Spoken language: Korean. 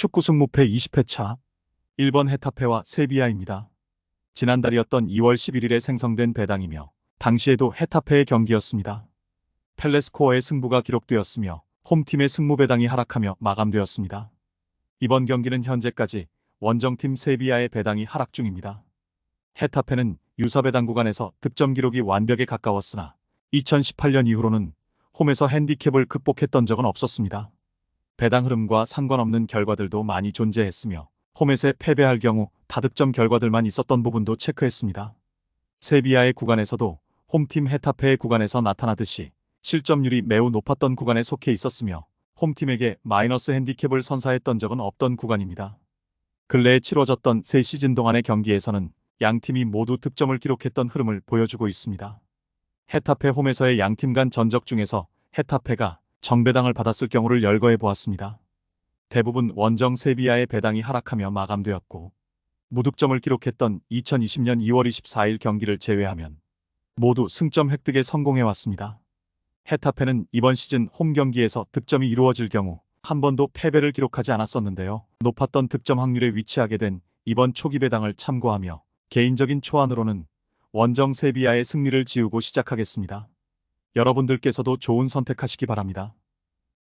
축구 승무패 20회차 1번 헤타페와 세비야입니다. 지난달이었던 2월 11일에 생성된 배당이며 당시에도 헤타페의 경기였습니다. 펠레스코어의 승부가 기록되었으며 홈팀의 승무 배당이 하락하며 마감되었습니다. 이번 경기는 현재까지 원정팀 세비야의 배당이 하락 중입니다. 헤타페는 유사 배당 구간에서 득점 기록이 완벽에 가까웠으나 2018년 이후로는 홈에서 핸디캡을 극복했던 적은 없었습니다. 배당 흐름과 상관없는 결과들도 많이 존재했으며 홈에서 패배할 경우 다득점 결과들만 있었던 부분도 체크했습니다. 세비야의 구간에서도 홈팀 헤타페의 구간에서 나타나듯이 실점률이 매우 높았던 구간에 속해 있었으며 홈팀에게 마이너스 핸디캡을 선사했던 적은 없던 구간입니다. 근래에 치러졌던 세 시즌 동안의 경기에서는 양 팀이 모두 득점을 기록했던 흐름을 보여주고 있습니다. 헤타페 홈에서의 양팀 간 전적 중에서 헤타페가 정배당을 받았을 경우를 열거해 보았습니다. 대부분 원정 세비야의 배당이 하락하며 마감되었고 무득점을 기록했던 2020년 2월 24일 경기를 제외하면 모두 승점 획득에 성공해 왔습니다. 헤타페는 이번 시즌 홈 경기에서 득점이 이루어질 경우 한 번도 패배를 기록하지 않았었는데요. 높았던 득점 확률에 위치하게 된 이번 초기 배당을 참고하며 개인적인 초안으로는 원정 세비야의 승리를 지우고 시작하겠습니다. 여러분들께서도 좋은 선택하시기 바랍니다.